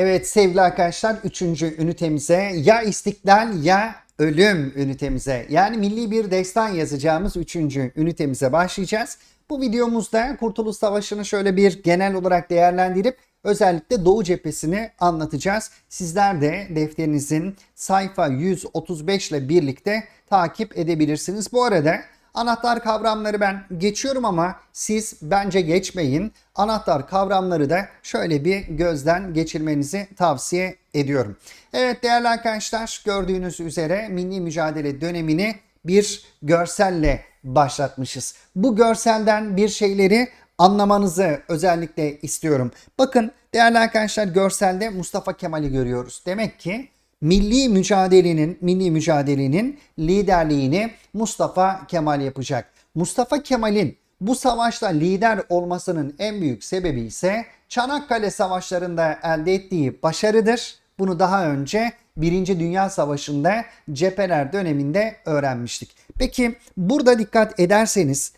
Evet sevgili arkadaşlar 3. ünitemize ya istiklal ya ölüm ünitemize yani milli bir destan yazacağımız 3. ünitemize başlayacağız. Bu videomuzda Kurtuluş Savaşı'nı şöyle bir genel olarak değerlendirip özellikle Doğu cephesini anlatacağız. Sizler de defterinizin sayfa 135 ile birlikte takip edebilirsiniz. Bu arada Anahtar kavramları ben geçiyorum ama siz bence geçmeyin. Anahtar kavramları da şöyle bir gözden geçirmenizi tavsiye ediyorum. Evet değerli arkadaşlar gördüğünüz üzere milli mücadele dönemini bir görselle başlatmışız. Bu görselden bir şeyleri anlamanızı özellikle istiyorum. Bakın değerli arkadaşlar görselde Mustafa Kemal'i görüyoruz. Demek ki milli mücadelenin milli mücadelenin liderliğini Mustafa Kemal yapacak. Mustafa Kemal'in bu savaşta lider olmasının en büyük sebebi ise Çanakkale Savaşları'nda elde ettiği başarıdır. Bunu daha önce Birinci Dünya Savaşı'nda cepheler döneminde öğrenmiştik. Peki burada dikkat ederseniz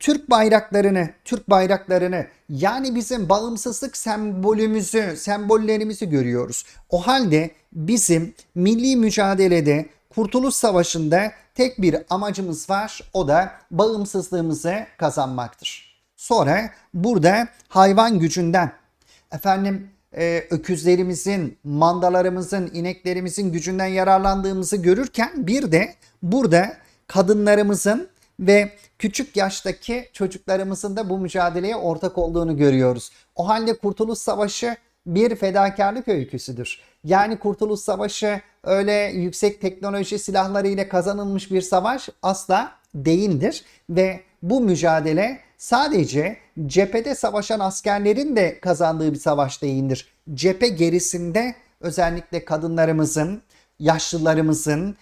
Türk bayraklarını, Türk bayraklarını yani bizim bağımsızlık sembolümüzü, sembollerimizi görüyoruz. O halde bizim milli mücadelede Kurtuluş Savaşı'nda tek bir amacımız var. O da bağımsızlığımızı kazanmaktır. Sonra burada hayvan gücünden, efendim e, öküzlerimizin, mandalarımızın, ineklerimizin gücünden yararlandığımızı görürken bir de burada kadınlarımızın ve küçük yaştaki çocuklarımızın da bu mücadeleye ortak olduğunu görüyoruz. O halde Kurtuluş Savaşı bir fedakarlık öyküsüdür. Yani Kurtuluş Savaşı öyle yüksek teknoloji silahları ile kazanılmış bir savaş asla değildir ve bu mücadele sadece cephede savaşan askerlerin de kazandığı bir savaş değildir. Cephe gerisinde özellikle kadınlarımızın, yaşlılarımızın,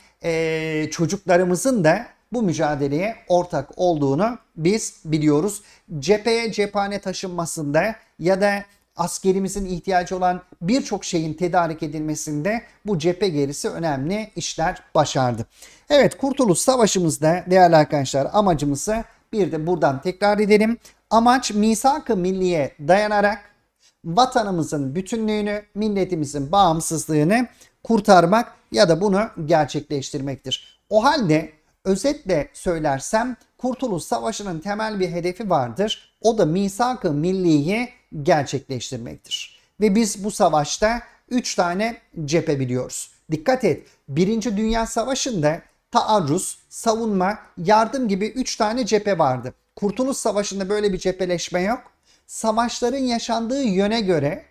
çocuklarımızın da bu mücadeleye ortak olduğunu biz biliyoruz. Cepheye cephane taşınmasında ya da askerimizin ihtiyacı olan birçok şeyin tedarik edilmesinde bu cephe gerisi önemli işler başardı. Evet Kurtuluş Savaşımızda değerli arkadaşlar amacımızı bir de buradan tekrar edelim. Amaç misak-ı milliye dayanarak vatanımızın bütünlüğünü, milletimizin bağımsızlığını kurtarmak ya da bunu gerçekleştirmektir. O halde özetle söylersem Kurtuluş Savaşı'nın temel bir hedefi vardır. O da misak-ı milliyi gerçekleştirmektir. Ve biz bu savaşta 3 tane cephe biliyoruz. Dikkat et. Birinci Dünya Savaşı'nda taarruz, savunma, yardım gibi 3 tane cephe vardı. Kurtuluş Savaşı'nda böyle bir cepheleşme yok. Savaşların yaşandığı yöne göre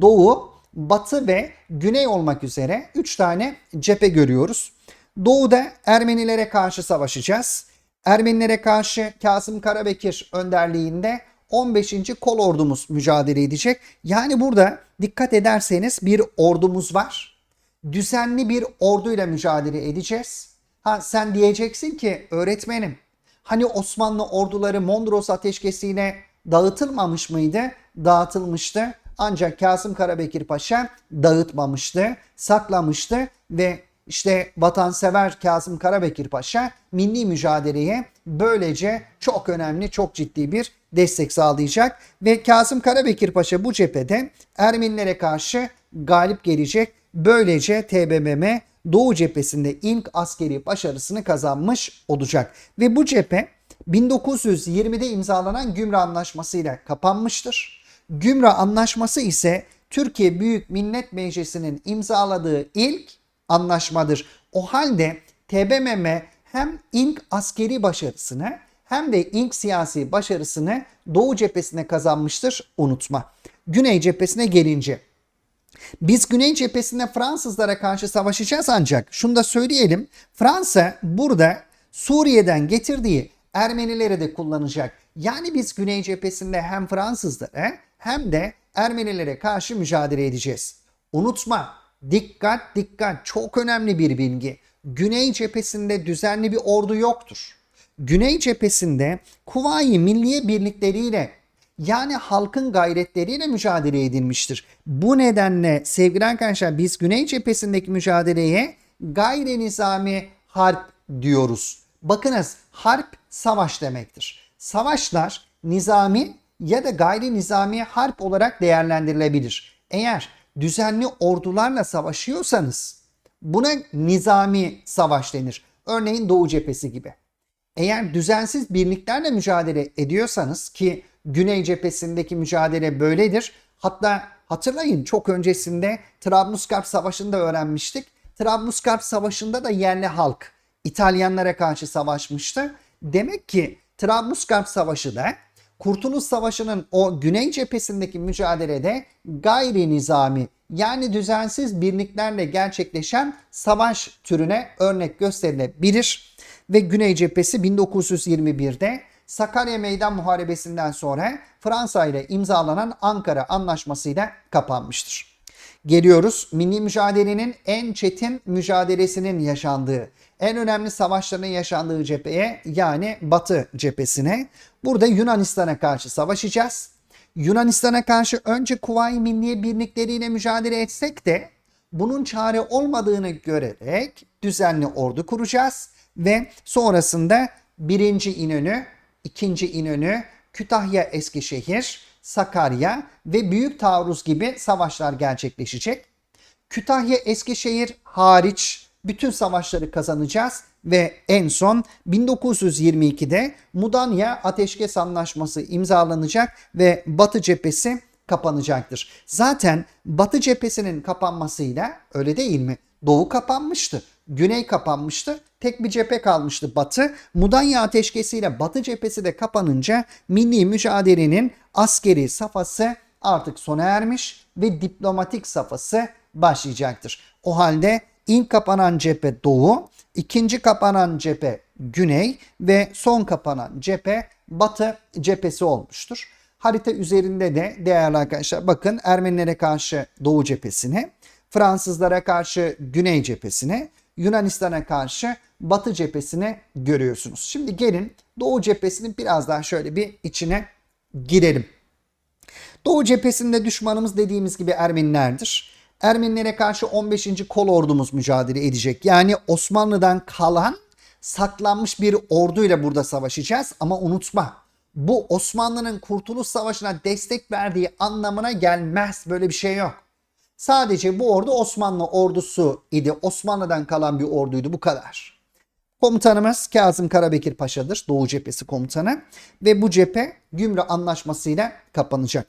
doğu, batı ve güney olmak üzere 3 tane cephe görüyoruz. Doğuda Ermenilere karşı savaşacağız. Ermenilere karşı Kasım Karabekir önderliğinde 15. Kol Ordumuz mücadele edecek. Yani burada dikkat ederseniz bir ordumuz var. Düzenli bir orduyla mücadele edeceğiz. Ha sen diyeceksin ki öğretmenim hani Osmanlı orduları Mondros ateşkesiyle dağıtılmamış mıydı? Dağıtılmıştı. Ancak Kasım Karabekir Paşa dağıtmamıştı, saklamıştı ve işte vatansever Kasım Karabekir Paşa milli mücadeleye böylece çok önemli, çok ciddi bir destek sağlayacak ve Kasım Karabekir Paşa bu cephede Ermenilere karşı galip gelecek. Böylece TBMM Doğu cephesinde ilk askeri başarısını kazanmış olacak. Ve bu cephe 1920'de imzalanan Gümrü Anlaşması ile kapanmıştır. Gümrü Anlaşması ise Türkiye Büyük Millet Meclisi'nin imzaladığı ilk anlaşmadır. O halde TBMM hem ilk askeri başarısını hem de ilk siyasi başarısını Doğu cephesine kazanmıştır unutma. Güney cephesine gelince biz Güney cephesinde Fransızlara karşı savaşacağız ancak şunu da söyleyelim. Fransa burada Suriye'den getirdiği Ermenileri de kullanacak. Yani biz Güney cephesinde hem Fransızlara hem de Ermenilere karşı mücadele edeceğiz. Unutma Dikkat dikkat çok önemli bir bilgi. Güney cephesinde düzenli bir ordu yoktur. Güney cephesinde Kuvayi Milliye birlikleriyle yani halkın gayretleriyle mücadele edilmiştir. Bu nedenle sevgili arkadaşlar biz Güney cephesindeki mücadeleye gayri nizami harp diyoruz. Bakınız harp savaş demektir. Savaşlar nizami ya da gayri nizami harp olarak değerlendirilebilir. Eğer düzenli ordularla savaşıyorsanız buna nizami savaş denir. Örneğin Doğu cephesi gibi. Eğer düzensiz birliklerle mücadele ediyorsanız ki Güney cephesindeki mücadele böyledir. Hatta hatırlayın çok öncesinde Trablusgarp Savaşı'nda öğrenmiştik. Trablusgarp Savaşı'nda da yerli halk İtalyanlara karşı savaşmıştı. Demek ki Trablusgarp Savaşı da Kurtuluş Savaşı'nın o güney cephesindeki mücadelede gayri nizami yani düzensiz birliklerle gerçekleşen savaş türüne örnek gösterilebilir. Ve Güney cephesi 1921'de Sakarya Meydan Muharebesi'nden sonra Fransa ile imzalanan Ankara Anlaşması'yla kapanmıştır. Geliyoruz milli mücadelenin en çetin mücadelesinin yaşandığı, en önemli savaşların yaşandığı cepheye yani Batı cephesine. Burada Yunanistan'a karşı savaşacağız. Yunanistan'a karşı önce Kuvayi Milliye birlikleriyle mücadele etsek de bunun çare olmadığını görerek düzenli ordu kuracağız ve sonrasında birinci İnönü, ikinci İnönü, Kütahya Eskişehir, Sakarya ve Büyük Taarruz gibi savaşlar gerçekleşecek. Kütahya Eskişehir hariç bütün savaşları kazanacağız ve en son 1922'de Mudanya Ateşkes Anlaşması imzalanacak ve Batı cephesi kapanacaktır. Zaten Batı cephesinin kapanmasıyla öyle değil mi? Doğu kapanmıştı. Güney kapanmıştı. Tek bir cephe kalmıştı Batı. Mudanya ateşkesiyle Batı cephesi de kapanınca milli mücadelenin askeri safhası artık sona ermiş ve diplomatik safhası başlayacaktır. O halde ilk kapanan cephe Doğu, ikinci kapanan cephe Güney ve son kapanan cephe Batı cephesi olmuştur. Harita üzerinde de değerli arkadaşlar bakın Ermenilere karşı Doğu cephesine, Fransızlara karşı Güney cephesine, Yunanistan'a karşı Batı cephesine görüyorsunuz. Şimdi gelin Doğu cephesinin biraz daha şöyle bir içine girelim. Doğu cephesinde düşmanımız dediğimiz gibi Ermenilerdir. Ermenilere karşı 15. kol ordumuz mücadele edecek. Yani Osmanlı'dan kalan saklanmış bir orduyla burada savaşacağız ama unutma bu Osmanlı'nın Kurtuluş Savaşı'na destek verdiği anlamına gelmez. Böyle bir şey yok. Sadece bu ordu Osmanlı ordusu idi. Osmanlı'dan kalan bir orduydu bu kadar. Komutanımız Kazım Karabekir Paşa'dır. Doğu cephesi komutanı. Ve bu cephe Gümrü Anlaşması'yla kapanacak.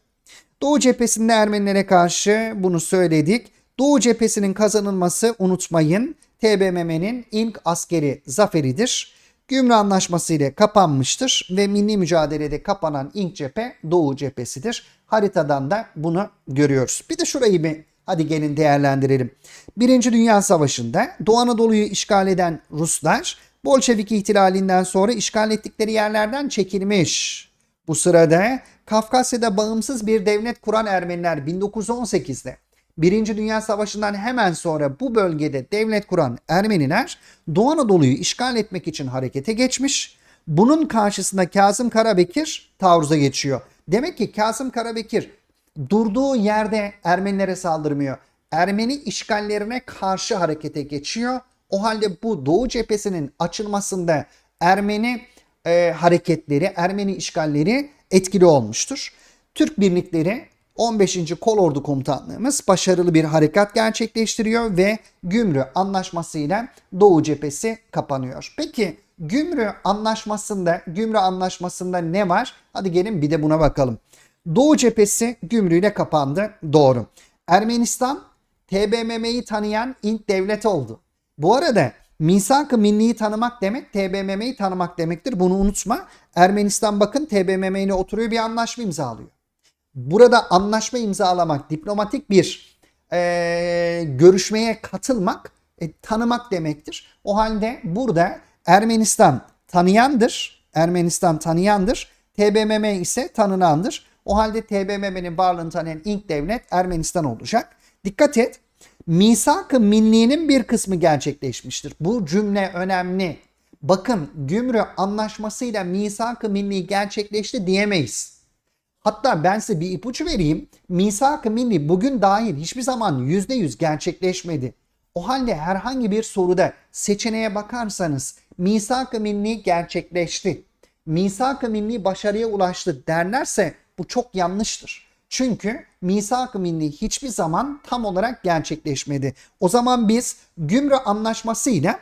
Doğu cephesinde Ermenilere karşı bunu söyledik. Doğu cephesinin kazanılması unutmayın TBMM'nin ilk askeri zaferidir. Gümrü Anlaşması ile kapanmıştır ve milli mücadelede kapanan ilk cephe Doğu cephesidir. Haritadan da bunu görüyoruz. Bir de şurayı bir hadi gelin değerlendirelim. Birinci Dünya Savaşı'nda Doğu Anadolu'yu işgal eden Ruslar Bolşevik ihtilalinden sonra işgal ettikleri yerlerden çekilmiş. Bu sırada Kafkasya'da bağımsız bir devlet kuran Ermeniler 1918'de Birinci Dünya Savaşı'ndan hemen sonra bu bölgede devlet kuran Ermeniler Doğu Anadolu'yu işgal etmek için harekete geçmiş. Bunun karşısında Kazım Karabekir taarruza geçiyor. Demek ki Kazım Karabekir durduğu yerde Ermenilere saldırmıyor. Ermeni işgallerine karşı harekete geçiyor. O halde bu Doğu cephesinin açılmasında Ermeni e, hareketleri, Ermeni işgalleri etkili olmuştur. Türk birlikleri 15. Kolordu Komutanlığımız başarılı bir harekat gerçekleştiriyor ve Gümrü Anlaşması ile Doğu cephesi kapanıyor. Peki Gümrü Anlaşması'nda Gümrü Anlaşması'nda ne var? Hadi gelin bir de buna bakalım. Doğu cephesi Gümrü ile kapandı. Doğru. Ermenistan TBMM'yi tanıyan ilk devlet oldu. Bu arada misak-ı milliyi tanımak demek TBMM'yi tanımak demektir. Bunu unutma. Ermenistan bakın TBMM ile oturuyor bir anlaşma imzalıyor burada anlaşma imzalamak, diplomatik bir e, görüşmeye katılmak, e, tanımak demektir. O halde burada Ermenistan tanıyandır, Ermenistan tanıyandır, TBMM ise tanınandır. O halde TBMM'nin varlığını tanıyan ilk devlet Ermenistan olacak. Dikkat et, misak-ı millinin bir kısmı gerçekleşmiştir. Bu cümle önemli. Bakın Gümrü anlaşmasıyla misak-ı milli gerçekleşti diyemeyiz. Hatta ben size bir ipucu vereyim. Misak-ı milli bugün dahil hiçbir zaman %100 gerçekleşmedi. O halde herhangi bir soruda seçeneğe bakarsanız misak-ı milli gerçekleşti. Misak-ı milli başarıya ulaştı derlerse bu çok yanlıştır. Çünkü misak-ı milli hiçbir zaman tam olarak gerçekleşmedi. O zaman biz Gümrü Anlaşması'yla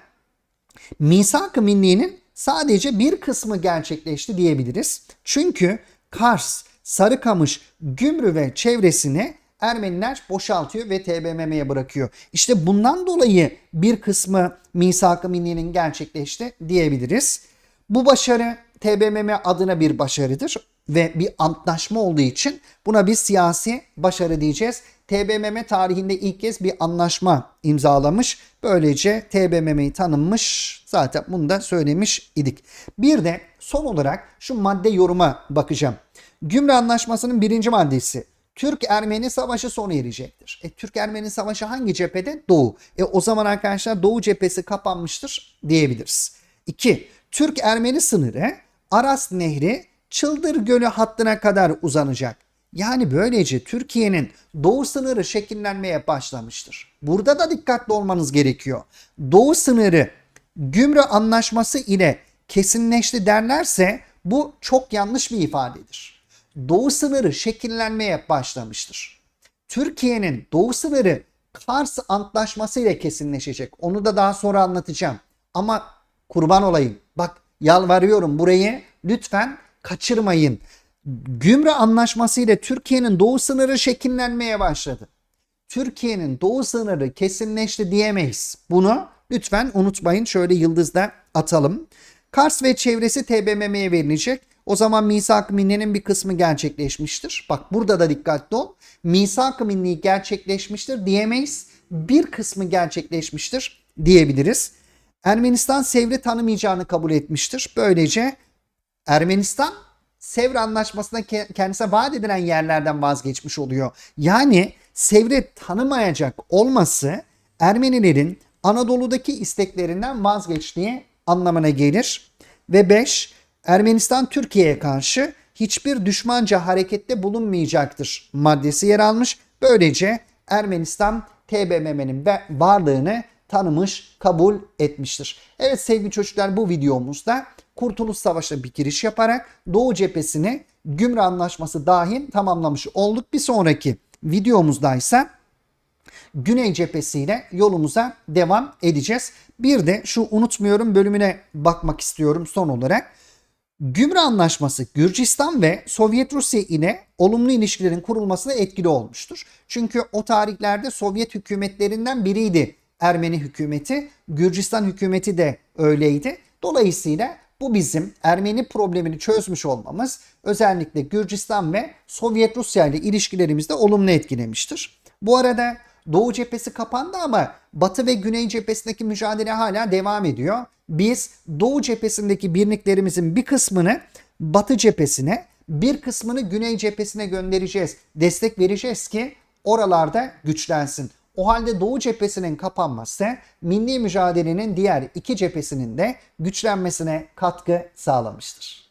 misak-ı millinin sadece bir kısmı gerçekleşti diyebiliriz. Çünkü Kars, Sarıkamış, Gümrü ve çevresini Ermeniler boşaltıyor ve TBMM'ye bırakıyor. İşte bundan dolayı bir kısmı misak-ı millinin gerçekleşti diyebiliriz. Bu başarı TBMM adına bir başarıdır ve bir antlaşma olduğu için buna bir siyasi başarı diyeceğiz. TBMM tarihinde ilk kez bir anlaşma imzalamış. Böylece TBMM'yi tanınmış. Zaten bunu da söylemiş idik. Bir de son olarak şu madde yoruma bakacağım. Gümrü Anlaşması'nın birinci maddesi. Türk-Ermeni savaşı sona erecektir. E, Türk-Ermeni savaşı hangi cephede? Doğu. E, o zaman arkadaşlar Doğu cephesi kapanmıştır diyebiliriz. 2. Türk-Ermeni sınırı Aras Nehri Çıldır Gölü hattına kadar uzanacak. Yani böylece Türkiye'nin doğu sınırı şekillenmeye başlamıştır. Burada da dikkatli olmanız gerekiyor. Doğu sınırı Gümrü Anlaşması ile kesinleşti derlerse bu çok yanlış bir ifadedir. Doğu sınırı şekillenmeye başlamıştır. Türkiye'nin doğu sınırı Kars Antlaşması ile kesinleşecek. Onu da daha sonra anlatacağım. Ama kurban olayım. Bak yalvarıyorum burayı lütfen kaçırmayın. Gümrü Anlaşması ile Türkiye'nin doğu sınırı şekillenmeye başladı. Türkiye'nin doğu sınırı kesinleşti diyemeyiz. Bunu lütfen unutmayın. Şöyle yıldızda atalım. Kars ve çevresi TBMM'ye verilecek. O zaman misak-ı milli'nin bir kısmı gerçekleşmiştir. Bak burada da dikkatli ol. Misak-ı milli gerçekleşmiştir diyemeyiz. Bir kısmı gerçekleşmiştir diyebiliriz. Ermenistan Sevr'i tanımayacağını kabul etmiştir. Böylece Ermenistan Sevr Anlaşması'nda kendisine vaat edilen yerlerden vazgeçmiş oluyor. Yani Sevr'i tanımayacak olması Ermenilerin Anadolu'daki isteklerinden vazgeçtiği anlamına gelir. Ve 5. Ermenistan Türkiye'ye karşı hiçbir düşmanca harekette bulunmayacaktır maddesi yer almış. Böylece Ermenistan TBMM'nin varlığını tanımış, kabul etmiştir. Evet sevgili çocuklar bu videomuzda Kurtuluş Savaşı'na bir giriş yaparak Doğu cephesini Gümrü Anlaşması dahil tamamlamış olduk. Bir sonraki videomuzda ise Güney cephesiyle yolumuza devam edeceğiz. Bir de şu unutmuyorum bölümüne bakmak istiyorum son olarak. Gümrü Anlaşması Gürcistan ve Sovyet Rusya ile olumlu ilişkilerin kurulmasına etkili olmuştur. Çünkü o tarihlerde Sovyet hükümetlerinden biriydi Ermeni hükümeti. Gürcistan hükümeti de öyleydi. Dolayısıyla bu bizim Ermeni problemini çözmüş olmamız özellikle Gürcistan ve Sovyet Rusya ile ilişkilerimizde olumlu etkilemiştir. Bu arada Doğu cephesi kapandı ama Batı ve Güney cephesindeki mücadele hala devam ediyor. Biz Doğu cephesindeki birliklerimizin bir kısmını Batı cephesine, bir kısmını Güney cephesine göndereceğiz. Destek vereceğiz ki oralarda güçlensin. O halde Doğu cephesinin kapanması milli mücadelenin diğer iki cephesinin de güçlenmesine katkı sağlamıştır.